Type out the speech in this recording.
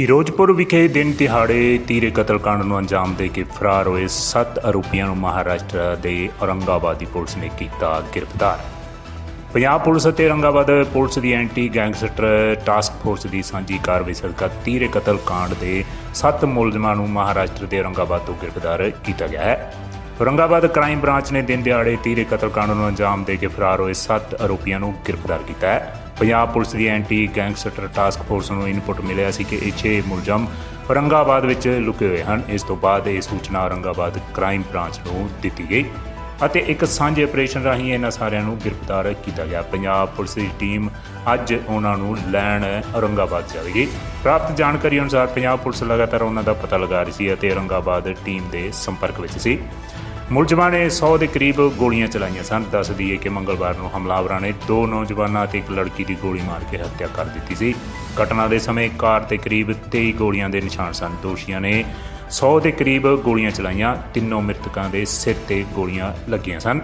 ਫਿਰੋਜ਼ਪੁਰ ਵਿਖੇ ਦਿਨ ਦਿਹਾੜੇ ਤੀਰੇ ਕਤਲकांड ਨੂੰ ਅੰਜਾਮ ਦੇ ਕੇ ਫਰਾਰ ਹੋਏ ਸੱਤ ਆਰੋਪੀਆਂ ਨੂੰ ਮਹਾਰਾਸ਼ਟਰ ਦੇ ਔਰੰਗਾਬਾਦ ਦੀ ਪੁਲਿਸ ਨੇ ਕੀਤਾ ਗ੍ਰਿਫਤਾਰ। ਪੰਜਾਬ ਪੁਲਿਸ ਅਤੇ ਔਰੰਗਾਬਾਦ ਪੁਲਿਸ ਦੀ ਐਂਟੀ ਗੈਂਗਸਟਰ ਟਾਸਕ ਫੋਰਸ ਦੀ ਸਾਂਝੀ ਕਾਰਵਾਈ ਸਦਕਾ ਤੀਰੇ ਕਤਲकांड ਦੇ ਸੱਤ ਮੁਲਜ਼ਮਾਂ ਨੂੰ ਮਹਾਰਾਸ਼ਟਰ ਦੇ ਔਰੰਗਾਬਾਦ ਤੋਂ ਗ੍ਰਿਫਤਾਰ ਕੀਤਾ ਗਿਆ ਹੈ। ਔਰੰਗਾਬਾਦ ਕ੍ਰਾਈਮ ਬ੍ਰਾਂਚ ਨੇ ਦਿਨ ਦਿਹਾੜੇ ਤੀਰੇ ਕਤਲकांड ਨੂੰ ਅੰਜਾਮ ਦੇ ਕੇ ਫਰਾਰ ਹੋਏ ਸੱਤ ਆਰੋਪੀਆਂ ਨੂੰ ਗ੍ਰਿਫਤਾਰ ਕੀਤਾ ਹੈ। ਪੰਜਾਬ ਪੁਲਿਸ ਦੀ ਐਂਟੀ ਗੈਂਗਸਟਰ ਟਾਸਕ ਫੋਰਸ ਨੂੰ ਇਨਪੁਟ ਮਿਲਿਆ ਸੀ ਕਿ ਇਹ 6 ਮੁਲਜ਼ਮ ਔਰੰਗਾਬਾਦ ਵਿੱਚ ਲੁਕੇ ਹੋਏ ਹਨ। ਇਸ ਤੋਂ ਬਾਅਦ ਇਹ ਸੂਚਨਾ ਔਰੰਗਾਬਾਦ ਕ੍ਰਾਈਮ ਬ੍ਰਾਂਚ ਨੂੰ ਦਿੱਤੀ ਗਈ ਅਤੇ ਇੱਕ ਸਾਂਝੇ ਆਪਰੇਸ਼ਨ ਰਾਹੀਂ ਇਹਨਾਂ ਸਾਰਿਆਂ ਨੂੰ ਗ੍ਰਿਫਤਾਰ ਕੀਤਾ ਗਿਆ। ਪੰਜਾਬ ਪੁਲਿਸ ਦੀ ਟੀਮ ਅੱਜ ਉਹਨਾਂ ਨੂੰ ਲੈਣ ਔਰੰਗਾਬਾਦ ਜਾਵੇਗੀ। ਪ੍ਰਾਪਤ ਜਾਣਕਾਰੀ ਅਨੁਸਾਰ ਪੰਜਾਬ ਪੁਲਿਸ ਲਗਾਤਾਰ ਉਹਨਾਂ ਦਾ ਪਤਾ ਲਗਾ ਰਹੀ ਸੀ ਅਤੇ ਔਰੰਗਾਬਾਦ ਟੀਮ ਦੇ ਸੰਪਰਕ ਵਿੱਚ ਸੀ। ਮੁਲਜ਼ਮਾਂ ਨੇ 100 ਦੇ ਕਰੀਬ ਗੋਲੀਆਂ ਚਲਾਈਆਂ ਸਨ। ਦੱਸ ਦਈਏ ਕਿ ਮੰਗਲਵਾਰ ਨੂੰ ਹਮਲਾਵਰਾਂ ਨੇ ਦੋ ਨੌਜਵਾਨਾਂ ਅਤੇ ਇੱਕ ਲੜਕੀ ਦੀ ਗੋਲੀ ਮਾਰ ਕੇ ਹੱਤਿਆ ਕਰ ਦਿੱਤੀ ਸੀ। ਘਟਨਾ ਦੇ ਸਮੇਂ ਕਾਰ ਤੇ ਕਰੀਬ 23 ਗੋਲੀਆਂ ਦੇ ਨਿਸ਼ਾਨ ਸਨ। ਦੋਸ਼ੀਆਂ ਨੇ 100 ਦੇ ਕਰੀਬ ਗੋਲੀਆਂ ਚਲਾਈਆਂ। ਤਿੰਨੋਂ ਮ੍ਰਿਤਕਾਂ ਦੇ ਸਿਰ ਤੇ ਗੋਲੀਆਂ ਲੱਗੀਆਂ ਸਨ।